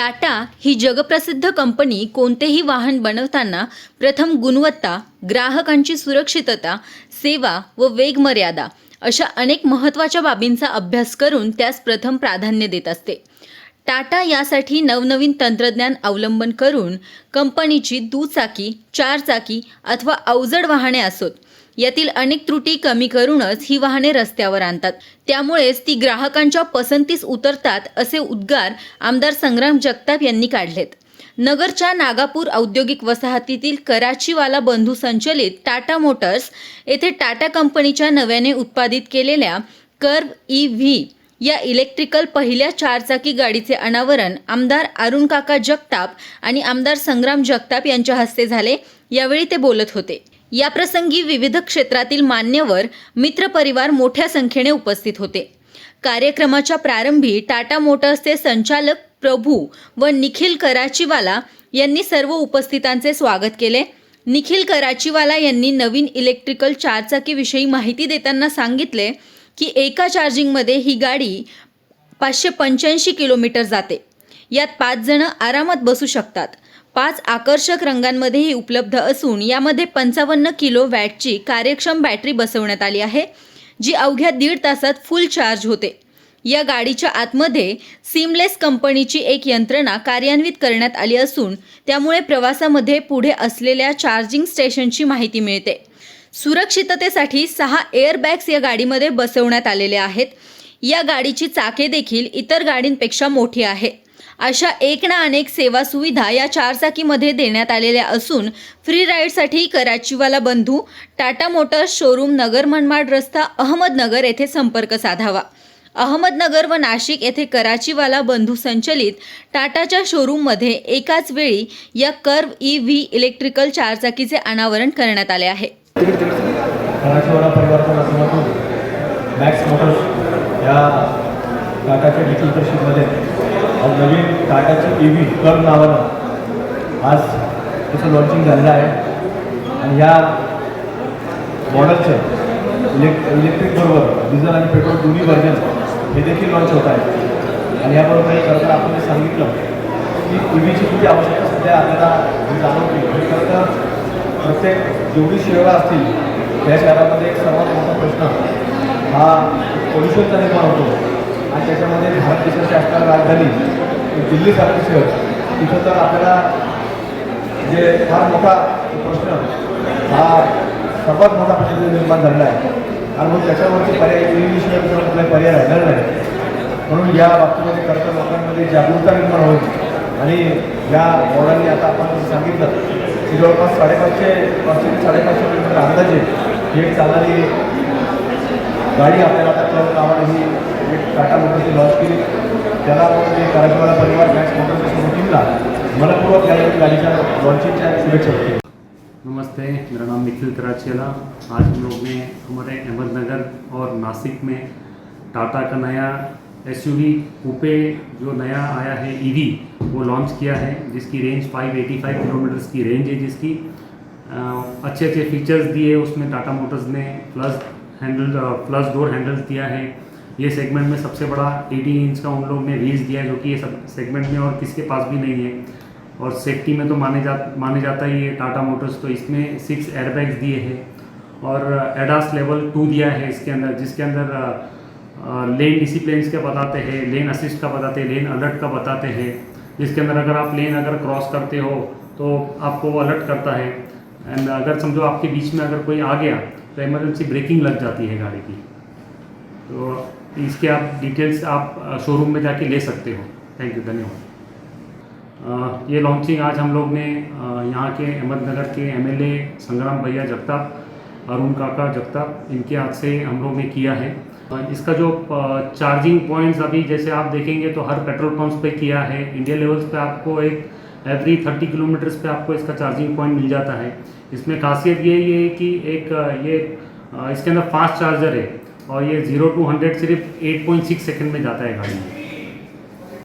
टाटा ही जगप्रसिद्ध कंपनी कोणतेही वाहन बनवताना प्रथम गुणवत्ता ग्राहकांची सुरक्षितता सेवा व वेग मर्यादा अशा अनेक महत्त्वाच्या बाबींचा अभ्यास करून त्यास प्रथम प्राधान्य देत असते. टाटा यासाठी नवनवीन तंत्रज्ञान अवलंबन करून कंपनीची दुचाकी चारचाकी अथवा अवजड वाहने असोत. यातील अनेक त्रुटी कमी करूनच ही वाहने रस्त्यावर आणतात. त्यामुळेच ती ग्राहकांच्या पसंतीस उतरतात असे उद्गार आमदार संग्राम जगताप यांनी काढलेत. नगरच्या नागापूर औद्योगिक वसाहतीतील कराचीवाला बंधू संचलित टाटा मोटर्स येथे टाटा कंपनीच्या नव्याने उत्पादित केलेल्या कर्व ई व्ही या इलेक्ट्रिकल पहिल्या चारचाकी गाडीचे अनावरण आमदार अरुण काका जगताप आणि आमदार संग्राम जगताप यांच्या हस्ते झाले. यावेळी ते बोलत होते. याप्रसंगी विविध क्षेत्रातील मान्यवर मित्रपरिवार मोठ्या संख्येने उपस्थित होते. कार्यक्रमाच्या प्रारंभी टाटा मोटर्सचे संचालक प्रभू व निखिल कराचीवाला यांनी सर्व उपस्थितांचे स्वागत केले. निखिल कराचीवाला यांनी नवीन इलेक्ट्रिकल चारचाकीविषयी माहिती देताना सांगितले की एका चार्जिंगमध्ये ही गाडी पाचशे पंच्याऐंशी किलोमीटर जाते. यात पाच जण आरामात बसू शकतात. पाच आकर्षक रंगांमध्येही उपलब्ध असून यामध्ये पंचावन्न किलो वॅटची कार्यक्षम बॅटरी बसवण्यात आली आहे जी अवघ्या दीड तासात फुल चार्ज होते. या गाडीच्या आतमध्ये सिमलेस कंपनीची एक यंत्रणा कार्यान्वित करण्यात आली असून त्यामुळे प्रवासामध्ये पुढे असलेल्या चार्जिंग स्टेशनची माहिती मिळते. सुरक्षिततेसाठी सहा एअरबॅग्स या गाडीमध्ये बसवण्यात आलेले आहेत. या गाडीची चाके देखील इतर गाडींपेक्षा मोठी आहे. अशा एक ना अनेक सेवा सुविधा या चारचाकीमध्ये देण्यात आलेल्या असून फ्री राईडसाठी कराचीवाला बंधू टाटा मोटर्स शोरूम नगर मनमाड रस्ता अहमदनगर येथे संपर्क साधावा. अहमदनगर व नाशिक येथे कराचीवाला बंधू संचलित टाटाच्या शोरूममध्ये एकाच वेळी या कर्व ई व्ही इलेक्ट्रिकल चारचाकीचे अनावरण करण्यात आले आहे. मॅक्स मोटर्स या टाटाच्या नवीन टाटाची ई व्ही कर नावानं आज त्याचं लॉन्चिंग झालेलं आहे. आणि ह्या मॉडेलचं इलेक् इलेक्ट्रिकबरोबर डिझेल आणि पेट्रोल दोन्ही व्हर्जन हे देखील लॉन्च होत आहे. आणि याबरोबर सरकार आपण सांगितलं की ई व्हीची किती आवश्यकता सध्या आपल्याला जाणवते म्हणजे खरं प्रत्येक जेवढी शहरं असतील त्या शहरामध्ये एक सर्वात मोठा प्रश्न हा पोल्युशनचा निर्माण होतो. आणि त्याच्यामध्ये भारत देशाची असणारी राजधानी दिल्लीसारखं शहर तिथं तर आपल्याला जे फार मोठा प्रश्न हा सर्वात मोठा प्रश्न निर्माण झालेला आहे. आणि मग त्याच्यावरती पर्याय इंग्लिशिवाय दुसरा कुठला पर्याय राहिलेला नाही. म्हणून या बाबतीमध्ये खरं तर लोकांमध्ये जागरूकता निर्माण होईल. आणि या बोर्डांनी आता आपण सांगितलं की जवळपास साडेपाचशे पाचशे साडेपाचशे किलोमीटर अंदाजे ही एक चालणारी गाडी आपल्याला आता क्लब ही टाटा मोटरची लॉन्च केली त्याला जे कराचीवाला परिवार मॅक्स मोटरच्या समोर टीमला मनपूर्वक या गाडीच्या लॉन्चिंगच्या शुभेच्छा देतो नमस्ते मेरा नाम निखिल कराचियाला आज हम लोग ने हमारे अहमदनगर और नासिक में टाटा का नया एस यू कूपे जो नया आया है ईवी वो लॉन्च किया है जिसकी रेंज 585 किलोमीटर्स की रेंज है जिसकी। अ, अच्छे अच्छे फीचर्स दिए उसमें टाटा मोटर्स ने plus handle plus door handles दिया है। ये सेगमेंट में सबसे बड़ा 80 इंच का उन लोग ने व्हील्स दिया जो कि ये सब सेगमेंट में और किसके पास भी नहीं है। और सेफ्टी में तो माने जा, माने जाता है ये टाटा मोटर्स तो इसमें सिक्स एयरबैग्स दिए हैं और एडास लेवल टू दिया है इसके अंदर, जिसके अंदर लेन डिसिप्लिन का बताते हैं लेन असिस्ट का बताते हैं लेन अलर्ट का बताते हैं। जिसके अंदर अगर आप लेन अगर क्रॉस करते हो तो आपको वो अलर्ट करता है। एंड अगर समझो आपके बीच में अगर कोई आ गया तो इमरजेंसी ब्रेकिंग लग जाती है गाड़ी की। तो इसके आप डिटेल्स आप शोरूम में जाके ले सकते हो। थैंक यू धन्यवाद। ये लॉन्चिंग आज हम लोग ने यहाँ के अहमदनगर के एमएलए संग्राम भैया जगताप, अरुण काका जगताप, इनके हाथ से हम लोग ने किया है। इसका जो चार्जिंग पॉइंट्स अभी जैसे आप देखेंगे तो हर पेट्रोल पंप्स पे किया है। इंडिया लेवल्स पे आपको एक एवरी थर्टी किलोमीटर्स पे आपको इसका चार्जिंग पॉइंट मिल जाता है। इसमें खासियत ये ये है कि एक ये इसके अंदर फास्ट चार्जर है। और ये जीरो टू हंड्रेड सिर्फ एट पॉइंट सिक्स सेकेंड में जाता है गाड़ी। में